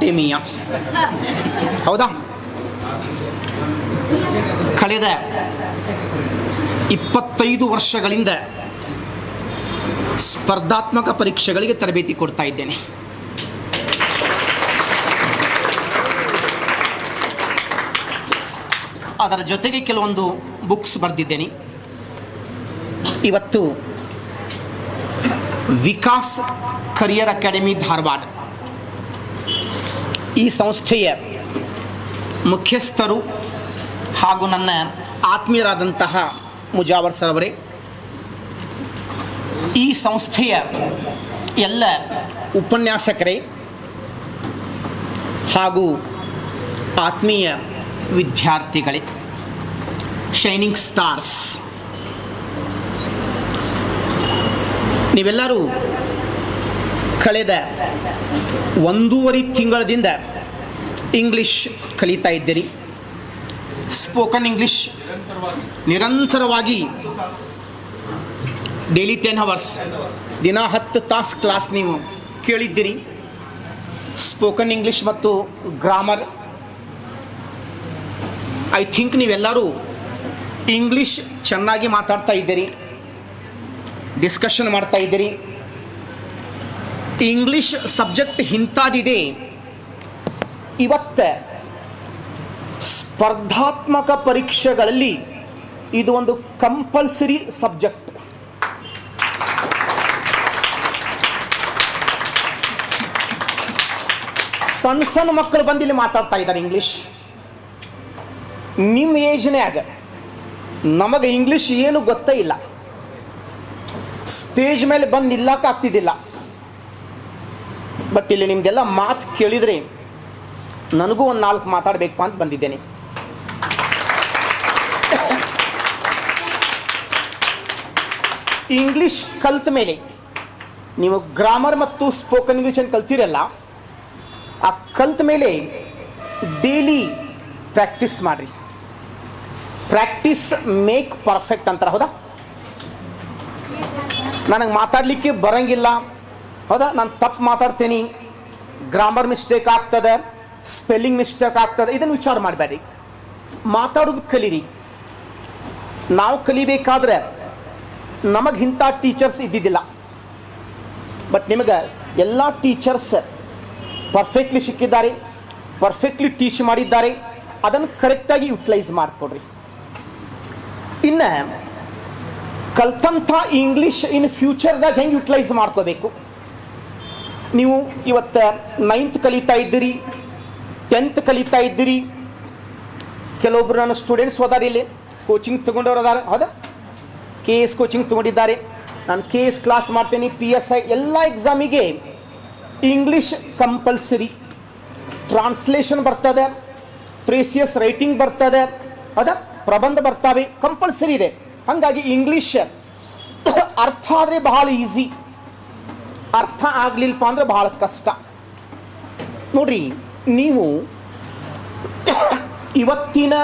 ಅಕಾಡೆಮಿಯ ಹೌದಾ? ಕಳೆದ ಇಪ್ಪತ್ತೈದು ವರ್ಷಗಳಿಂದ ಸ್ಪರ್ಧಾತ್ಮಕ ಪರೀಕ್ಷೆಗಳಿಗೆ ತರಬೇತಿ ಕೊಡ್ತಾ ಇದ್ದೇನೆ. ಅದರ ಜೊತೆಗೆ ಕೆಲವೊಂದು ಬುಕ್ಸ್ ಬರೆದಿದ್ದೇನೆ. ಇವತ್ತು ವಿಕಾಸ್ ಕರಿಯರ್ ಅಕಾಡೆಮಿ ಧಾರವಾಡ. ಈ ಸಂಸ್ಥೆಯ ಮುಖ್ಯಸ್ಥರು ಹಾಗೂ ನನ್ನ ಆತ್ಮೀಯರಾದಂತಹ ಮುಜಾವರ್ ಸರ್ ಅವರೇ, ಈ ಸಂಸ್ಥೆಯ ಎಲ್ಲ ಉಪನ್ಯಾಸಕರೇ ಹಾಗೂ ಆತ್ಮೀಯ ವಿದ್ಯಾರ್ಥಿಗಳೇ ಶೈನಿಂಗ್ ಸ್ಟಾರ್ಸ್ ನೀವೆಲ್ಲರೂ ಕಳೆದ ಒಂದೂವರೆ ತಿಂಗಳದಿಂದ ಇಂಗ್ಲಿಷ್ ಕಲಿತಾ ಇದ್ದೀರಿ. ಸ್ಪೋಕನ್ ಇಂಗ್ಲಿಷ್ ನಿರಂತರವಾಗಿ ಡೈಲಿ ಟೆನ್ ಅವರ್ಸ್ ದಿನ ಹತ್ತು ತಾಸು ಕ್ಲಾಸ್ ನೀವು ಕೇಳಿದ್ದೀರಿ. ಸ್ಪೋಕನ್ ಇಂಗ್ಲಿಷ್ ಮತ್ತು ಗ್ರಾಮರ್ ಐ ಥಿಂಕ್ ನೀವೆಲ್ಲರೂ ಇಂಗ್ಲಿಷ್ ಚೆನ್ನಾಗಿ ಮಾತಾಡ್ತಾ ಇದ್ದೀರಿ. ಡಿಸ್ಕಷನ್ ಮಾಡ್ತಾ ಇದ್ದೀರಿ. ಇಂಗ್ಲಿಷ್ ಸಬ್ಜೆಕ್ಟ್ ಇಂಥದ್ದಿದೆ ಇವತ್ತ ಸ್ಪರ್ಧಾತ್ಮಕ ಪರೀಕ್ಷೆಗಳಲ್ಲಿ ಇದು ಒಂದು ಕಂಪಲ್ಸರಿ ಸಬ್ಜೆಕ್ಟ್. ಸಣ್ಣ ಸಣ್ಣ ಮಕ್ಕಳು ಬಂದು ಇಲ್ಲಿ ಮಾತಾಡ್ತಾ ಇದ್ದಾರೆ ಇಂಗ್ಲಿಷ್. ನಿಮ್ಮ ಏಜ್ನ್ಯಾಗ ನಮಗೆ ಇಂಗ್ಲಿಷ್ ಏನು ಗೊತ್ತೇ ಇಲ್ಲ. ಸ್ಟೇಜ್ ಮೇಲೆ ಬಂದು ನಿಲ್ಲಕ್ಕಾಗ್ತಿದ್ದಿಲ್ಲ ಬಟ್ ಇಲ್ಲಿ ನಿಮ್ದೆಲ್ಲ ಮಾತು ಕೇಳಿದರೆ ನನಗೂ ಒಂದು ನಾಲ್ಕು ಮಾತಾಡಬೇಕು ಅಂತ ಬಂದಿದ್ದೇನೆ. ಇಂಗ್ಲಿಷ್ ಕಲ್ತ ಮೇಲೆ, ನೀವು ಗ್ರಾಮರ್ ಮತ್ತು ಸ್ಪೋಕನ್ ಇಂಗ್ಲಿಷ್ ಏನು ಕಲ್ತಿರಲ್ಲ, ಆ ಕಲ್ತ ಮೇಲೆ ಡೈಲಿ ಪ್ರಾಕ್ಟೀಸ್ ಮಾಡಿರಿ. ಪ್ರಾಕ್ಟೀಸ್ ಮೇಕ್ ಪರ್ಫೆಕ್ಟ್ ಅಂತಾರೆ, ಹೌದಾ? ನನಗೆ ಮಾತಾಡಲಿಕ್ಕೆ ಬರಂಗಿಲ್ಲ. ಹೌದಾ? ನಾನು ತಪ್ಪು ಮಾತಾಡ್ತೀನಿ. ಗ್ರಾಮರ್ ಮಿಸ್ಟೇಕ್ ಆಗ್ತದೆ. ಸ್ಪೆಲ್ಲಿಂಗ್ ಮಿಸ್ಟೇಕ್ ಆಗ್ತದೆ. ಇದನ್ನು ವಿಚಾರ ಮಾಡಬೇಡಿ. ಮಾತಾಡೋದು ಕಲೀರಿ. ನಾವು ಕಲಿಬೇಕಾದ್ರೆ ನಮಗೆ ಇಂಥ ಟೀಚರ್ಸ್ ಇದ್ದಿದ್ದಿಲ್ಲ. ಬಟ್ ನಿಮಗೆ ಎಲ್ಲ ಟೀಚರ್ಸ್ ಪರ್ಫೆಕ್ಟ್ಲಿ ಸಿಕ್ಕಿದ್ದಾರೆ ಪರ್ಫೆಕ್ಟ್ಲಿ ಟೀಚ್ ಮಾಡಿದ್ದಾರೆ. ಅದನ್ನು ಕರೆಕ್ಟಾಗಿ ಯುಟಿಲೈಸ್ ಮಾಡಿಕೊಡ್ರಿ. ಇನ್ನು ಕಲ್ತಂಥ ಇಂಗ್ಲೀಷ್ ಇನ್ ಫ್ಯೂಚರ್ದಾಗ ಹೆಂಗೆ ಯುಟಿಲೈಸ್ ಮಾಡ್ಕೋಬೇಕು? ನೀವು ಇವತ್ತು ನೈನ್ತ್ ಕಲಿತಾ ಇದ್ದೀರಿ. ಟೆಂತ್ ಕಲಿತಾ ಇದ್ದೀರಿ. ಕೆಲವೊಬ್ರು ನನ್ನ ಸ್ಟೂಡೆಂಟ್ಸ್ ಹೋದಾರ ಇಲ್ಲಿ. ಕೋಚಿಂಗ್ ತಗೊಂಡವ್ರು ಅದಾರ. ಹೌದಾ? ಕೆ ಎಸ್ ಕೋಚಿಂಗ್ ತಗೊಂಡಿದ್ದಾರೆ. ನಾನು ಕೆ ಎಸ್ ಕ್ಲಾಸ್ ಮಾಡ್ತೀನಿ ಪಿ ಎಸ್ ಐ ಎಲ್ಲ ಎಕ್ಸಾಮಿಗೆ ಇಂಗ್ಲೀಷ್ ಕಂಪಲ್ಸರಿ ಟ್ರಾನ್ಸ್ಲೇಷನ್ ಬರ್ತದೆ. ಪ್ರೇಸಿಯಸ್ ರೈಟಿಂಗ್ ಬರ್ತದೆ. ಅದ ಪ್ರಬಂಧ ಬರ್ತಾವೆ. ಕಂಪಲ್ಸರಿ ಇದೆ. ಹಾಗಾಗಿ ಇಂಗ್ಲೀಷ್ ಅರ್ಥ ಆದರೆ ಬಹಳ ಈಸಿ ಅರ್ಥ ಆಗ್ಲಿಲ್ಲಪ್ಪ ಅಂದ್ರೆ ಬಹಳ ಕಷ್ಟ. ನೋಡ್ರಿ ನೀವು ಇವತ್ತಿನ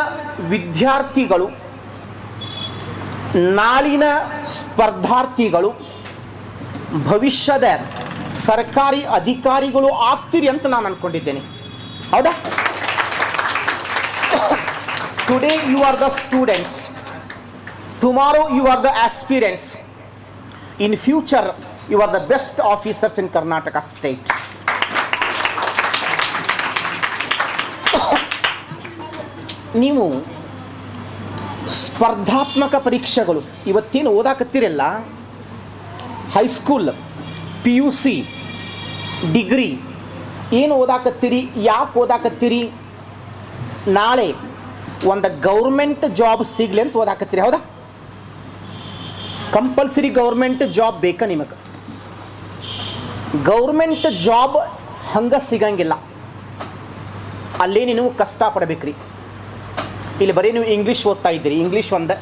ವಿದ್ಯಾರ್ಥಿಗಳು, ನಾಳಿನ ಸ್ಪರ್ಧಾರ್ಥಿಗಳು, ಭವಿಷ್ಯದ ಸರ್ಕಾರಿ ಅಧಿಕಾರಿಗಳು ಆಗ್ತೀರಿ ಅಂತ ನಾನು ಅನ್ಕೊಂಡಿದ್ದೇನೆ. ಹೌದಾ? Today you are the students tomorrow you are the aspirants in future you are the best officers in Karnataka state ನೀವು ಸ್ಪರ್ಧಾತ್ಮಕ ಪರೀಕ್ಷೆಗಳು, ಇವತ್ತೇನು ಓದಾಕತ್ತೀರಲ್ಲ? High school P U C degree ಏನು ಓದಾಕತ್ತೀರಿ? ಯಾಕೆ ಓದಾಕತ್ತೀರಿ? ನಾಳೆ ಒಂದು ಗೌರ್ಮೆಂಟ್ ಜಾಬ್ ಸಿಗಲಿ ಅಂತ ಓದಾಕತ್ತೀರಿ, ಹೌದಾ? ಕಂಪಲ್ಸರಿ ಗೌರ್ಮೆಂಟ್ ಜಾಬ್ ಬೇಕಾ ನಿಮಗೆ? ಗೌರ್ಮೆಂಟ್ ಜಾಬ್ ಹಂಗೆ ಸಿಗಂಗಿಲ್ಲ. ಅಲ್ಲೇ ನೀವು ಕಷ್ಟ ಪಡಬೇಕ್ರಿ. ಇಲ್ಲಿ ಬರೀ ನೀವು ಇಂಗ್ಲಿಷ್ ಓದ್ತಾ ಇದ್ದೀರಿ. ಇಂಗ್ಲೀಷ್ ಒಂದೇ.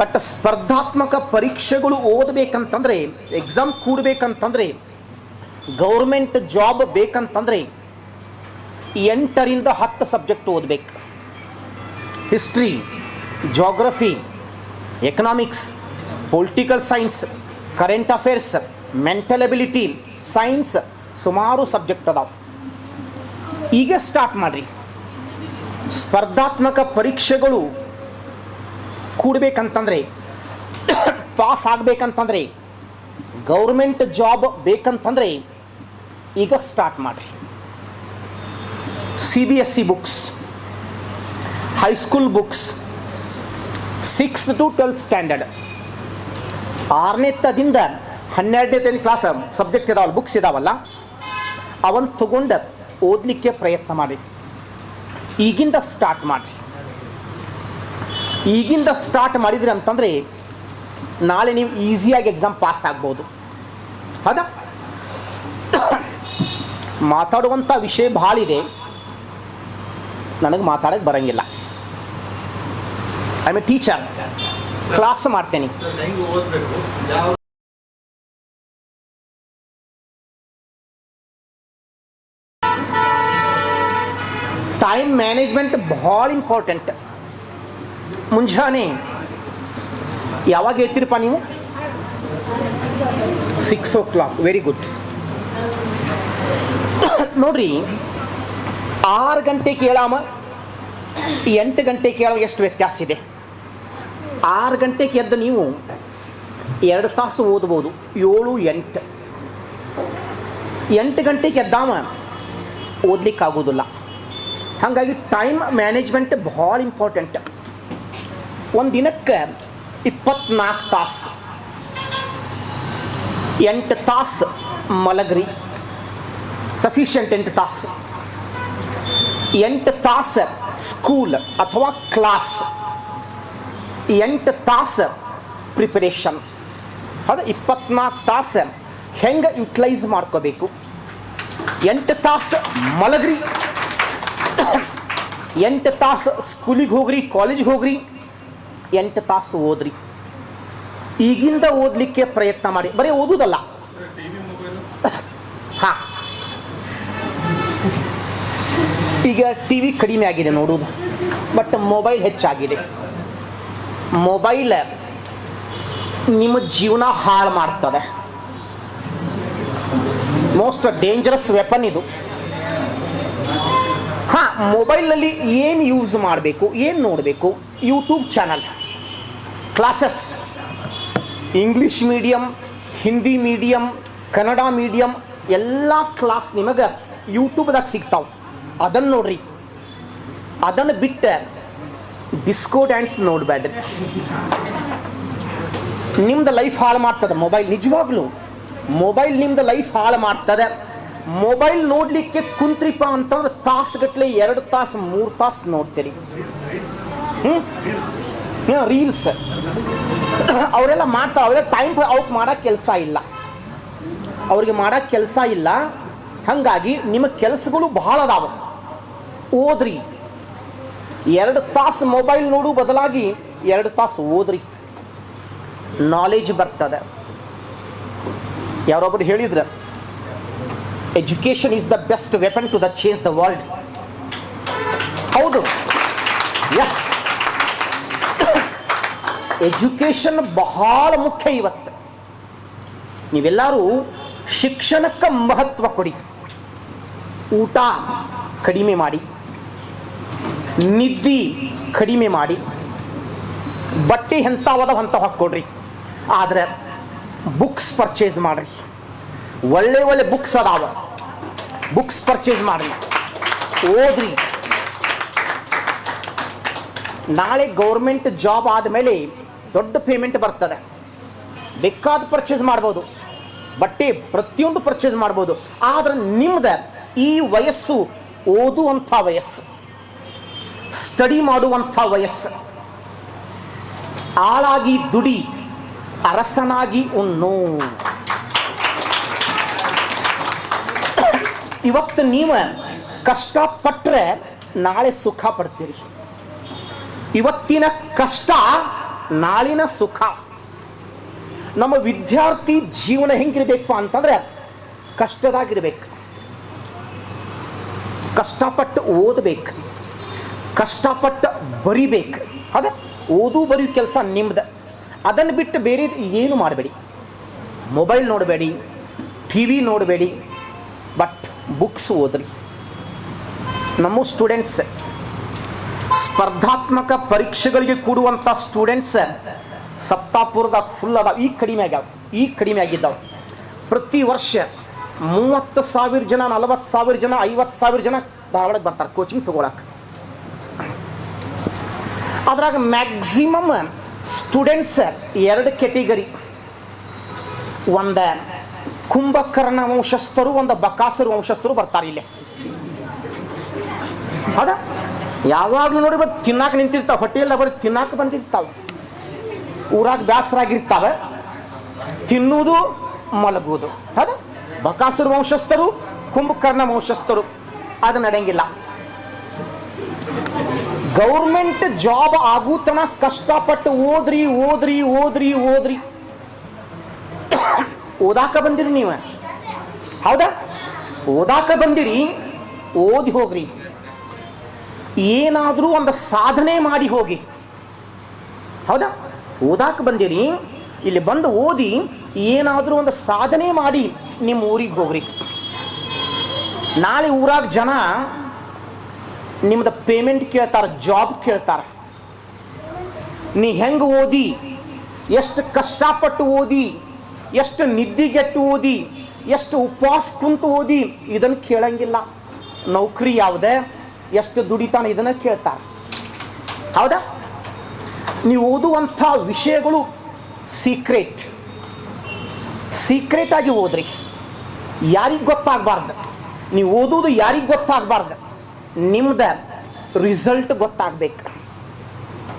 ಬಟ್ ಸ್ಪರ್ಧಾತ್ಮಕ ಪರೀಕ್ಷೆಗಳು ಓದಬೇಕಂತಂದ್ರೆ ಎಕ್ಸಾಮ್ ಕೂಡಬೇಕಂತಂದ್ರೆ ಗೌರ್ಮೆಂಟ್ ಜಾಬ್ ಬೇಕಂತಂದ್ರೆ, ಎಂಟರಿಂದ ಹತ್ತು ಸಬ್ಜೆಕ್ಟ್ ಓದಬೇಕು. History geography economics political science current affairs mental ability science ಸುಮಾರು ಸಬ್ಜೆಕ್ಟ್ ಅದಾವೆ. ಈಗ ಸ್ಟಾರ್ಟ್ ಮಾಡ್ರಿ. ಸ್ಪರ್ಧಾತ್ಮಕ ಪರೀಕ್ಷೆಗಳು ಕೂಡಬೇಕಂತಂದ್ರೆ, ಪಾಸ್ ಆಗಬೇಕಂತಂದರೆ, ಗೌರ್ಮೆಂಟ್ ಜಾಬ್ ಬೇಕಂತಂದ್ರೆ ಈಗ ಸ್ಟಾರ್ಟ್ ಮಾಡಿರಿ. C B S C books high school books sixth to twelfth standard ಆರನೇ ಆರನೇತದಿಂದ ಹನ್ನೆರಡನೇ ಕ್ಲಾಸ್ ಸಬ್ಜೆಕ್ಟ್ ಇದಾವಲ್ಲ ಬುಕ್ಸ್ ಇದಾವಲ್ಲ ಅವನ್ ತಗೊಂಡು ಓದಲಿಕ್ಕೆ ಪ್ರಯತ್ನ ಮಾಡಿ ಈಗಿಂದ ಸ್ಟಾರ್ಟ್ ಮಾಡಿ ಈಗಿಂದ ಸ್ಟಾರ್ಟ್ ಮಾಡಿದ್ರಿ ಅಂತಂದ್ರೆ ನಾಳೆ ನೀವು ಈಸಿಯಾಗಿ ಎಕ್ಸಾಮ್ ಪಾಸ್ ಆಗ್ಬೋದು. ಹೌದಾ? ಮಾತಾಡುವಂಥ ವಿಷಯ ಭಾಳ ಇದೆ. ನನಗೆ ಮಾತಾಡಕ್ಕೆ ಬರಂಗಿಲ್ಲ. ಐ ಎ ಟೀಚರ್ ಕ್ಲಾಸ್ ಮಾಡ್ತೇನೆ. ಟೈಮ್ ಮ್ಯಾನೇಜ್ಮೆಂಟ್ ಭಾಳ ಇಂಪಾರ್ಟೆಂಟ್ ಮುಂಜಾನೆ ಯಾವಾಗ ಹೇಳ್ತೀರಪ್ಪ ನೀವು? Six o'clock very good ನೋಡ್ರಿ, ಆರು ಗಂಟೆ ಕೇಳಾಮ ಎಂಟು ಗಂಟೆ ಕೇಳೋ ಎಷ್ಟು ವ್ಯತ್ಯಾಸ ಇದೆ? ಆರು ಗಂಟೆಗೆ ಎದ್ದು ನೀವು ಎರಡು ತಾಸು ಓದ್ಬೋದು ಏಳು, ಎಂಟು. ಎಂಟು ಗಂಟೆಗೆ ಎದ್ದಾಮ ಓದ್ಲಿಕ್ಕಾಗೋದಿಲ್ಲ ಹಾಗಾಗಿ ಟೈಮ್ ಮ್ಯಾನೇಜ್ಮೆಂಟ್ ಭಾಳ ಇಂಪಾರ್ಟೆಂಟ್ ಒಂದು ದಿನಕ್ಕೆ ಇಪ್ಪತ್ನಾಲ್ಕು ತಾಸು. ಎಂಟು ತಾಸು ಮಲಗ್ರಿ. ಸಫಿಷಿಯಂಟ್ ಎಂಟು ತಾಸು. ಎಂಟು ತಾಸು ಸ್ಕೂಲ್ ಅಥವಾ ಕ್ಲಾಸ್ ಎಂಟು ತಾಸು ಪ್ರಿಪರೇಷನ್ ಅದು ಇಪ್ಪತ್ನಾಲ್ಕು ತಾಸು ಹೆಂಗೆ ಯುಟಿಲೈಸ್ ಮಾಡ್ಕೋಬೇಕು? ಎಂಟು ತಾಸು ಮಲಗ್ರಿ. ಎಂಟು ತಾಸು ಸ್ಕೂಲಿಗೆ ಹೋಗ್ರಿ, ಕಾಲೇಜಿಗೆ ಹೋಗ್ರಿ, ಎಂಟು ತಾಸು ಓದ್ರಿ. ಈಗಿಂದ ಓದಲಿಕ್ಕೆ ಪ್ರಯತ್ನ ಮಾಡಿ. ಬರೀ ಮೊಬೈಲ್ ಹಾ. ಈಗ ಟಿ ವಿ ಕಡಿಮೆ ಆಗಿದೆ ನೋಡುವುದು. ಬಟ್ ಮೊಬೈಲ್ ಹೆಚ್ಚಾಗಿದೆ. ಮೊಬೈಲ್ ನಿಮ್ಮ ಜೀವನ ಹಾಳು ಮಾಡ್ತದೆ. ಮೋಸ್ಟ್ ಡೇಂಜರಸ್ ವೆಪನ್ ಇದು. ಹಾ, ಮೊಬೈಲ್ನಲ್ಲಿ ಏನು ಯೂಸ್ ಮಾಡಬೇಕು, ಏನು ನೋಡಬೇಕು? YouTube channel classes English medium Hindi medium Kannada medium ಎಲ್ಲ ಕ್ಲಾಸ್ ನಿಮಗೆ ಯೂಟ್ಯೂಬ್ದಾಗ ಸಿಗ್ತಾವೆ. ಅದನ್ನು ನೋಡ್ರಿ. ಅದನ್ನು ಬಿಟ್ಟು ಡಿಸ್ಕೋ ಡ್ಯಾನ್ಸ್ ನೋಡಬೇಡ್ರಿ ನಿಮ್ದು ಲೈಫ್ ಹಾಳು ಮಾಡ್ತದೆ ಮೊಬೈಲ್. ನಿಜವಾಗ್ಲೂ, ಮೊಬೈಲ್ ನಿಮ್ದು ಲೈಫ್ ಹಾಳು ಮಾಡ್ತದೆ. ಮೊಬೈಲ್ ನೋಡ್ಲಿಕ್ಕೆ ಕುಂತ್ರಿಪ ಅಂತಂದ್ರೆ ತಾಸುಗಟ್ಲೆ ಎರಡು ತಾಸು, ಮೂರು ತಾಸು ನೋಡ್ತೀರಿ. ಹ್ಞೂ ರೀಲ್ಸ್. ಅವರೆಲ್ಲ ಮಾಡ್ತಾ ಅವರೆಲ್ಲ ಟೈಮ್ ಔಟ್ ಮಾಡೋ ಕೆಲಸ ಇಲ್ಲ. ಅವ್ರಿಗೆ ಮಾಡೋ ಕೆಲಸ ಇಲ್ಲ. ಹಾಗಾಗಿ ನಿಮ್ಮ ಕೆಲಸಗಳು ಬಹಳ ಅದಾವ. ಓದ್ರಿ. ಎರಡು ತಾಸು ಮೊಬೈಲ್ ನೋಡು ಬದಲಾಗಿ ಎರಡು ತಾಸು ಓದ್ರಿ. ನಾಲೆಜ್ ಬರ್ತದೆ. ಯಾರೊಬ್ಬರು ಹೇಳಿದ್ರ education is the best weapon to the change the world ಹೌದು. ಎಸ್ ಎಜುಕೇಶನ್ ಬಹಳ ಮುಖ್ಯ ಇವತ್ತು. ನೀವೆಲ್ಲರೂ ಶಿಕ್ಷಣಕ್ಕೆ ಮಹತ್ವ ಕೊಡಿ. ಊಟ ಕಡಿಮೆ ಮಾಡಿ. ನಿದ್ದಿ ಕಡಿಮೆ ಮಾಡಿ. ಬಟ್ಟೆ ಎಂಥವದ ಅಂತ ಹಾಕ್ಕೊಡ್ರಿ. ಆದರೆ ಬುಕ್ಸ್ ಪರ್ಚೇಸ್ ಮಾಡ್ರಿ. ಒಳ್ಳೆ ಒಳ್ಳೆ ಬುಕ್ಸ್ ಅದಾವ. ಬುಕ್ಸ್ ಪರ್ಚೇಸ್ ಮಾಡ್ರಿ. ಓದ್ರಿ. ನಾಳೆ ಗೌರ್ಮೆಂಟ್ ಜಾಬ್ ಆದಮೇಲೆ ದೊಡ್ಡ ಪೇಮೆಂಟ್ ಬರ್ತದೆ. ಬೇಕಾದ ಪರ್ಚೇಸ್ ಮಾಡ್ಬೋದು. ಬಟ್ಟೆ ಪ್ರತಿಯೊಂದು ಪರ್ಚೇಸ್ ಮಾಡ್ಬೋದು. ಆದ್ರೆ ನಿಮ್ದ ಈ ವಯಸ್ಸು ಓದುವಂಥ ವಯಸ್ಸು. ಸ್ಟಡಿ ಮಾಡುವಂಥ ವಯಸ್ಸು. ಆಳಾಗಿ ದುಡಿ ಅರಸನಾಗಿ ಉಣ್ಣು. ಇವತ್ತು ನೀವು ಕಷ್ಟಪಟ್ಟರೆ ನಾಳೆ ಸುಖ ಪಡ್ತೀರಿ. ಇವತ್ತಿನ ಕಷ್ಟ ನಾಳಿನ ಸುಖ. ನಮ್ಮ ವಿದ್ಯಾರ್ಥಿ ಜೀವನ ಹೆಂಗಿರ್ಬೇಕು ಅಂತಂದ್ರೆ ಕಷ್ಟದಾಗಿರ್ಬೇಕು. ಕಷ್ಟಪಟ್ಟು ಓದಬೇಕು. ಕಷ್ಟಪಟ್ಟು ಬರಿಬೇಕು. ಅದ ಓದು ಬರೆಯೋ ಕೆಲಸ ನಿಮ್ದು. ಅದನ್ನು ಬಿಟ್ಟು ಬೇರೆ ಏನು ಮಾಡಬೇಡಿ. ಮೊಬೈಲ್ ನೋಡಬೇಡಿ, ಟಿ ವಿ ನೋಡಬೇಡಿ ಬುಕ್ಸ್ ಓದ್ರಿ. ನಮ್ಮ ಸ್ಟೂಡೆಂಟ್ಸ್ ಸ್ಪರ್ಧಾತ್ಮಕ ಪರೀಕ್ಷೆಗಳಿಗೆ ಕೂಡುವಂಥ ಸ್ಟೂಡೆಂಟ್ಸ್ ಸಪ್ತಾಪುರದ ಫುಲ್ ಅದಾವ. ಈಗ ಕಡಿಮೆ ಆಗ್ಯಾವ. ಈ ಕಡಿಮೆ ಆಗಿದ್ದಾವೆ. ಪ್ರತಿ ವರ್ಷ ಮೂವತ್ತು ಸಾವಿರ ಜನ, ನಲವತ್ತು ಸಾವಿರ ಜನ, ಐವತ್ತು ಸಾವಿರ ಜನ ಧಾರವಾಡಕ್ಕೆ ಬರ್ತಾರೆ. ಕೋಚಿಂಗ್ ತಗೊಳಕ್ಕೆ ಅದ್ರಾಗ ಮ್ಯಾಕ್ಸಿಮಮ್ ಸ್ಟೂಡೆಂಟ್ಸ್ ಎರಡು ಕೆಟಗರಿ ಒಂದ ಕುಂಭಕರ್ಣ ವಂಶಸ್ಥರು, ಒಂದು ಬಕಾಸುರ ವಂಶಸ್ಥರು ಬರ್ತಾರೆ ಇಲ್ಲಿ. ಅದ ಯಾವಾಗಲೂ ನೋಡಿ ಬಟ್ ತಿನ್ನಾಕ ನಿಂತಿರ್ತಾವ ಹೊಟ್ಟೆಲ್ಲ ಬರೀ ತಿನ್ನಾಕ ಬಂದಿರ್ತಾವ. ಊರಾಗ ಬ್ಯಾಸರಾಗಿರ್ತಾವೆ, ತಿನ್ನುವುದು ಮಲಗುವುದು. ಅದ ಬಕಾಸುರ ವಂಶಸ್ಥರು, ಕುಂಭಕರ್ಣ ವಂಶಸ್ಥರು, ಅದು ನಡೆಯಂಗಿಲ್ಲ. ಗೌರ್ಮೆಂಟ್ ಜಾಬ್ ಆಗೂತನ ಕಷ್ಟಪಟ್ಟು ಓದ್ರಿ ಓದ್ರಿ ಓದ್ರಿ ಓದ್ರಿ. ಓದಾಕ ಬಂದಿರಿ ನೀವು? ಹೌದಾ? ಓದಾಕ ಬಂದಿರಿ, ಓದಿ ಹೋಗ್ರಿ. ಏನಾದರೂ ಒಂದು ಸಾಧನೆ ಮಾಡಿ ಹೋಗಿ. ಹೌದಾ? ಓದಾಕ ಬಂದಿರಿ, ಇಲ್ಲಿ ಬಂದು ಓದಿ, ಏನಾದರೂ ಒಂದು ಸಾಧನೆ ಮಾಡಿ ನಿಮ್ಮ ಊರಿಗೆ ಹೋಗ್ರಿ. ನಾಳೆ ಊರಾಗ ಜನ ನಿಮ್ದು ಪೇಮೆಂಟ್ ಕೇಳ್ತಾರ ಜಾಬ್ ಕೇಳ್ತಾರ. ನೀ ಹೆಂಗೆ ಓದಿ? ಎಷ್ಟು ಕಷ್ಟಪಟ್ಟು ಓದಿ? ಎಷ್ಟು ನಿದ್ದಿಗೆಟ್ಟು ಓದಿ, ಎಷ್ಟು ಉಪವಾಸ ಕುಂತು ಓದಿ ಇದನ್ನು ಕೇಳಂಗಿಲ್ಲ. ನೌಕರಿ ಯಾವುದೇ? ಎಷ್ಟು ದುಡಿತಾನೆ ಇದನ್ನ ಕೇಳ್ತಾರೆ. ಹೌದಾ? ನೀವು ಓದುವಂಥ ವಿಷಯಗಳು ಸೀಕ್ರೆಟ್ ಸೀಕ್ರೆಟ್ ಆಗಿ ಓದ್ರಿ. ಯಾರಿಗೆ ಗೊತ್ತಾಗಬಾರ್ದು? ನೀವು ಓದೋದು ಯಾರಿಗೆ ಗೊತ್ತಾಗಬಾರ್ದು? ನಿಮ್ದ ರಿಸಲ್ಟ್ ಗೊತ್ತಾಗ್ಬೇಕು.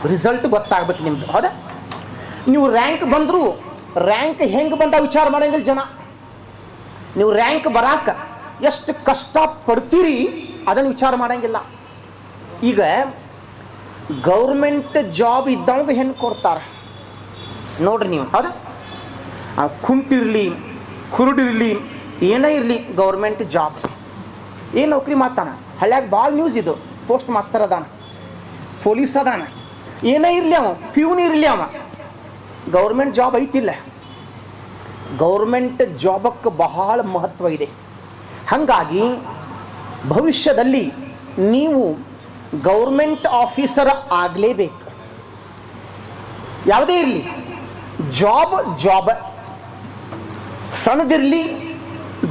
ರಿಸಲ್ಟ್ ಗೊತ್ತಾಗ್ಬೇಕು ನಿಮ್ದು. ಹೌದಾ? ನೀವು ರ್ಯಾಂಕ್ ಬಂದ್ರು ರ್ಯಾಂಕ್ ಹೆಂಗೆ ಬಂದ ವಿಚಾರ ಮಾಡಂಗಿಲ್ಲ ಜನ. ನೀವು ರ್ಯಾಂಕ್ ಬರಾಕ ಎಷ್ಟು ಕಷ್ಟ ಪಡ್ತೀರಿ ಅದನ್ನು ವಿಚಾರ ಮಾಡಂಗಿಲ್ಲ. ಈಗ ಗೌರ್ಮೆಂಟ್ ಜಾಬ್ ಇದ್ದವಂಗ ಹೆಣ್ಣು ಕೊಡ್ತಾರೆ? ನೋಡ್ರಿ ನೀವು. ಹೌದಾ? ಕುಂಟಿರ್ಲಿ, ಕುರುಡಿರ್ಲಿ, ಏನೇ ಇರಲಿ ಗೌರ್ಮೆಂಟ್ ಜಾಬ್ ಏನು ನೌಕರಿ ಮಾಡ್ತಾನ? ಹಳ್ಳ್ಯಾಗ ಭಾಳ ನ್ಯೂಸ್ ಇದು. ಪೋಸ್ಟ್ ಮಾಸ್ತರ್ ಅದಾನ ಪೊಲೀಸ್ ಅದಾನ. ಏನೇ ಇರಲಿ ಅವ ಪ್ಯೂನ್ ಇರಲಿ ಅವ. ಗೌರ್ಮೆಂಟ್ ಜಾಬ್ ಐತಿಲ್ಲ. ಗೌರ್ಮೆಂಟ್ ಜಾಬಕ್ಕೆ ಬಹಳ ಮಹತ್ವ ಇದೆ. ಹಾಗಾಗಿ ಭವಿಷ್ಯದಲ್ಲಿ ನೀವು ಗೌರ್ಮೆಂಟ್ ಆಫೀಸರ್ ಆಗಲೇಬೇಕು. ಯಾವುದೇ ಇರಲಿ, ಜಾಬ್ ಜಾಬ್. ಸಣ್ಣದಿರಲಿ,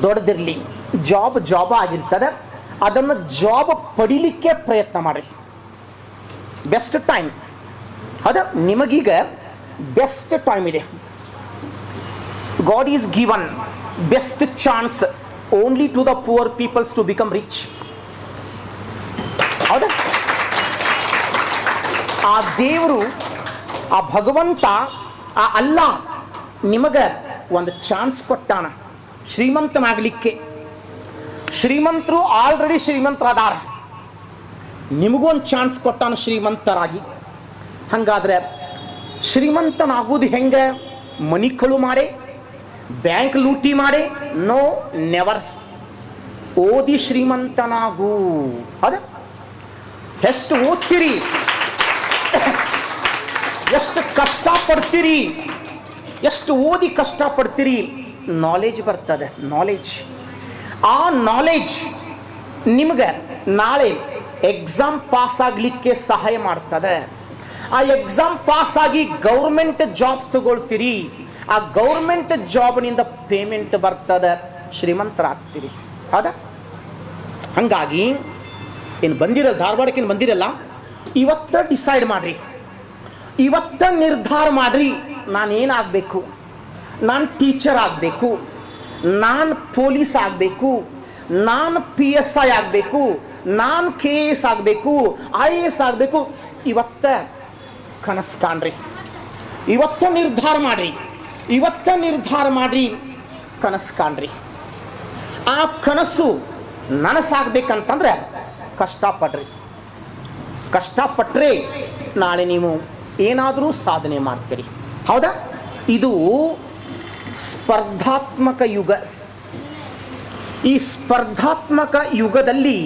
ದೊಡ್ಡದಿರಲಿ, ಜಾಬ್ ಜಾಬ್ ಆಗಿರ್ತದೆ. ಅದನ್ನು ಜಾಬ್ ಪಡಿಲಿಕ್ಕೆ ಪ್ರಯತ್ನ ಮಾಡಿರಿ. Best time. ಅದ ನಿಮಗೀಗ ಬೆಸ್ಟ್ ಟೈಮ್ ಇದೆ God is given best chance only to the poor peoples to become rich ಹೌದಾ? ಆ ದೇವರು, ಆ ಭಗವಂತ, ಆ ಅಲ್ಲ ನಿಮಗ ಒಂದು ಚಾನ್ಸ್ ಕೊಟ್ಟಾನ. ಶ್ರೀಮಂತನಾಗಲಿಕ್ಕೆ. ಶ್ರೀಮಂತರು ಆಲ್ರೆಡಿ ಶ್ರೀಮಂತರಾದಾರ. ನಿಮಗೂ ಒಂದು ಚಾನ್ಸ್ ಕೊಟ್ಟಾನ ಶ್ರೀಮಂತರಾಗಿ. ಹಂಗಾದ್ರೆ ಶ್ರೀಮಂತನಾಗುವುದು ಹೆಂಗೆ? ಮನಿ ಕಳು ಮಾಡೆ ಬ್ಯಾಂಕ್ ಲೂಟಿ ಮಾಡೆ ನೋ ನೆವರ್ ಓದಿ ಶ್ರೀಮಂತನಾಗು. ಅದ? ಎಷ್ಟು ಓದ್ತೀರಿ? ಎಷ್ಟು ಕಷ್ಟ ಪಡ್ತೀರಿ ಎಷ್ಟು ಓದಿ ಕಷ್ಟ ಪಡ್ತೀರಿ ನಾಲೆಜ್ ಬರ್ತದೆ ನಾಲೆಜ್ ಆ ನಾಲೆಜ್ ನಿಮ್ಗೆ ನಾಳೆ ಎಕ್ಸಾಮ್ ಪಾಸ್ ಆಗಲಿಕ್ಕೆ ಸಹಾಯ ಮಾಡ್ತದೆ. ಆ ಎಕ್ಸಾಮ್ ಪಾಸ್ ಆಗಿ ಗೌರ್ಮೆಂಟ್ ಜಾಬ್ ತಗೊಳ್ತೀರಿ. ಆ ಗೌರ್ಮೆಂಟ್ ಜಾಬ್ನಿಂದ ಪೇಮೆಂಟ್ ಬರ್ತದೆ. ಶ್ರೀಮಂತರಾಗ್ತೀರಿ. ಹೌದಾ? ಹಂಗಾಗಿ ಏನು ಬಂದಿರಲ್ಲ ಧಾರವಾಡಕ್ಕೆ ಏನು ಬಂದಿರಲ್ಲ, ಇವತ್ತ ಡಿಸೈಡ್ ಮಾಡ್ರಿ. ಇವತ್ತ ನಿರ್ಧಾರ ಮಾಡ್ರಿ. ನಾನೇನಾಗಬೇಕು? ನಾನು ಟೀಚರ್ ಆಗಬೇಕು. ನಾನು ಪೊಲೀಸ್ ಆಗಬೇಕು. ನಾನು ಪಿ ಎಸ್ ಐ ಆಗಬೇಕು. ನಾನು ಕೆ ಎ ಎಸ್ ಆಗಬೇಕು. ಐ ಎ ಎಸ್ ಆಗಬೇಕು. ಇವತ್ತ ಕನಸು ಕಾಣ್ರಿ ಇವತ್ತ ನಿರ್ಧಾರ ಮಾಡ್ರಿ. ಇವತ್ತ ನಿರ್ಧಾರ ಮಾಡ್ರಿ ಕನಸು ಕಾಣ್ರಿ ಆ ಕನಸು ನನಸಾಗಬೇಕಂತಂದ್ರೆ ಕಷ್ಟಪಡ್ರಿ. ಕಷ್ಟಪಟ್ಟರೆ ನಾಳೆ ನೀವು ಏನಾದರೂ ಸಾಧನೆ ಮಾಡ್ತೀರಿ. ಹೌದಾ? ಇದು ಸ್ಪರ್ಧಾತ್ಮಕ ಯುಗ. ಈ ಸ್ಪರ್ಧಾತ್ಮಕ ಯುಗದಲ್ಲಿ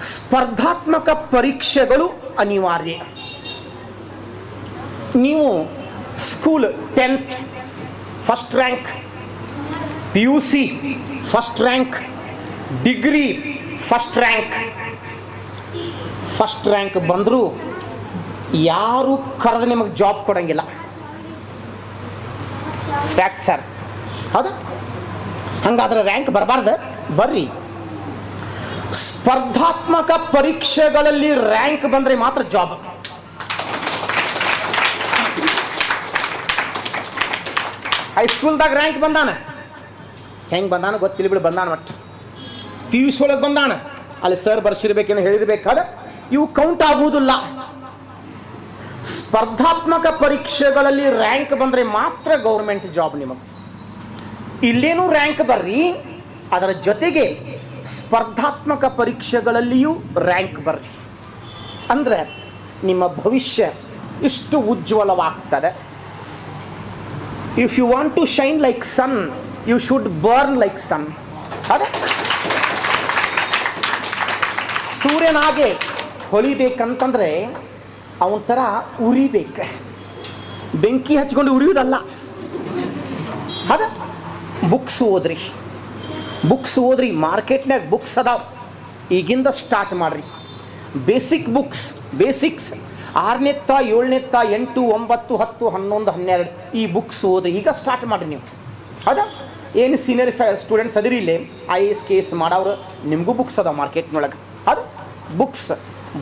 ಸ್ಪರ್ಧಾತ್ಮಕ ಪರೀಕ್ಷೆಗಳು ಅನಿವಾರ್ಯ. ನೀವು school tenth first rank P U C first rank degree first rank first rank ಬಂದರೂ ಯಾರು ಕರೆದು ನಿಮಗೆ ಜಾಬ್ ಕೊಡಂಗಿಲ್ಲ. ಫ್ಯಾಕ್ಟ್ ಸರ್ ಹೌದಾ. ಹಂಗಾದ್ರೆ ರ್ಯಾಂಕ್ ಬರಬಾರ್ದು. ಬರ್ರಿ. ಸ್ಪರ್ಧಾತ್ಮಕ ಪರೀಕ್ಷೆಗಳಲ್ಲಿ ರ್ಯಾಂಕ್ ಬಂದರೆ ಮಾತ್ರ ಜಾಬ್ ಹೈಸ್ಕೂಲ್ದಾಗ ರ್ಯಾಂಕ್ ಬಂದಾನ? ಹೆಂಗ್ ಬಂದಾನ ಗೊತ್ತಿಲ್ಲ ಬಿಡು, ಬಂದಾನ ಮಟ್ ಪಿ ಯು ಸಿ ಒಳಗೆ ಬಂದಾನ? ಅಲ್ಲಿ ಸರ್ ಬರ್ಸಿರ್ಬೇಕೇನು ಹೇಳಿರ್ಬೇಕಾದ, ಇವು ಕೌಂಟ್ ಆಗುವುದಿಲ್ಲ. ಸ್ಪರ್ಧಾತ್ಮಕ ಪರೀಕ್ಷೆಗಳಲ್ಲಿ ರ್ಯಾಂಕ್ ಬಂದ್ರೆ ಮಾತ್ರ ಗೌರ್ಮೆಂಟ್ ಜಾಬ್ ನಿಮಗೆ. ಇಲ್ಲೇನು ರ್ಯಾಂಕ್ ಬರ್ರಿ, ಅದರ ಜೊತೆಗೆ ಸ್ಪರ್ಧಾತ್ಮಕ ಪರೀಕ್ಷೆಗಳಲ್ಲಿಯೂ ರ್ಯಾಂಕ್ ಬರ್ರಿ. ಅಂದರೆ ನಿಮ್ಮ ಭವಿಷ್ಯ ಇಷ್ಟು ಉಜ್ವಲವಾಗ್ತದೆ. If you want to shine like sun you should burn like sun ಅದೇ? ಸೂರ್ಯನಾಗೆ ಹೊಳಿಬೇಕಂತಂದ್ರೆ ಅವನ ಥರ ಉರಿಬೇಕು. ಬೆಂಕಿ ಹಚ್ಕೊಂಡು ಉರಿಯುವುದಲ್ಲ. ಅದ? ಬುಕ್ಸ್ ಓದ್ರಿ. ಬುಕ್ಸ್ ಓದ್ರಿ ಮಾರ್ಕೆಟ್ನಾಗ ಬುಕ್ಸ್ ಅದಾವ. ಈಗಿಂದ ಸ್ಟಾರ್ಟ್ ಮಾಡ್ರಿ. Basic books, basics. ಆರನೇತ್ತ, ಏಳನೇತ್ತ, ಎಂಟು, ಒಂಬತ್ತು, ಹತ್ತು, ಹನ್ನೊಂದು, ಹನ್ನೆರಡು. ಈ ಬುಕ್ಸ್ ಓದಿ ಈಗ ಸ್ಟಾರ್ಟ್ ಮಾಡಿ ನೀವು. ಹೌದಾ? ಏನು ಸೀನಿಯರ್ ಸ್ಟೂಡೆಂಟ್ಸ್ ಅದಿರಿ ಇಲ್ಲಿ? ಐ ಎಸ್ ಕೆ ಎಸ್ ಮಾಡೋರು ನಿಮಗೂ ಬುಕ್ಸ್ ಅದ ಮಾರ್ಕೆಟ್ನೊಳಗೆ ಅದು ಬುಕ್ಸ್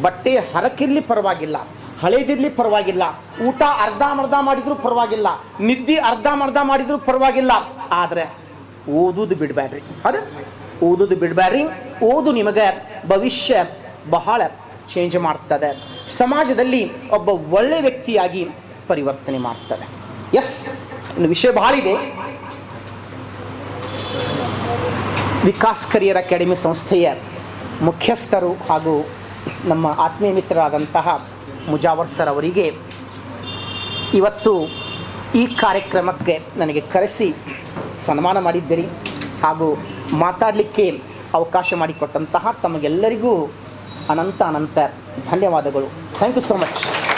ಬಟ್ಟೆ ಹರಕಿರಲಿ ಪರವಾಗಿಲ್ಲ, ಹಳೇದಿರ್ಲಿ ಪರವಾಗಿಲ್ಲ, ಊಟ ಅರ್ಧ ಮರ್ಧ ಮಾಡಿದ್ರು ಪರವಾಗಿಲ್ಲ, ನಿದ್ದೆ ಅರ್ಧ ಮರ್ಧ ಮಾಡಿದ್ರು ಪರವಾಗಿಲ್ಲ. ಆದರೆ ಓದುದು ಬಿಡಬೇಡ್ರಿ ಅದು ಓದುದು ಬಿಡಬೇಡ್ರಿ ಓದು ನಿಮಗೆ ಭವಿಷ್ಯ ಬಹಳ ಚೇಂಜ್ ಮಾಡ್ತದೆ. ಸಮಾಜದಲ್ಲಿ ಒಬ್ಬ ಒಳ್ಳೆ ವ್ಯಕ್ತಿಯಾಗಿ ಪರಿವರ್ತನೆ ಮಾಡ್ತಾರೆ ಎಸ್ ಇನ್ನು ವಿಷಯ ಬಹಳ ಇದೆ. ವಿಕಾಸ್ ಕರಿಯರ್ ಅಕಾಡೆಮಿ ಸಂಸ್ಥೆಯ ಮುಖ್ಯಸ್ಥರು ಹಾಗೂ ನಮ್ಮ ಆತ್ಮೀಯ ಮಿತ್ರರಾದಂತಹ ಮುಜಾವರ್ ಸರ್ ಅವರಿಗೆ ಇವತ್ತು ಈ ಕಾರ್ಯಕ್ರಮಕ್ಕೆ ನನಗೆ ಕರೆಸಿ ಸನ್ಮಾನ ಮಾಡಿದ್ದೀರಿ ಹಾಗೂ ಮಾತಾಡಲಿಕ್ಕೆ ಅವಕಾಶ ಮಾಡಿಕೊಟ್ಟಂತಹ ತಮಗೆಲ್ಲರಿಗೂ ಅನಂತ ಅನಂತ ಧನ್ಯವಾದಗಳು. Thank you so much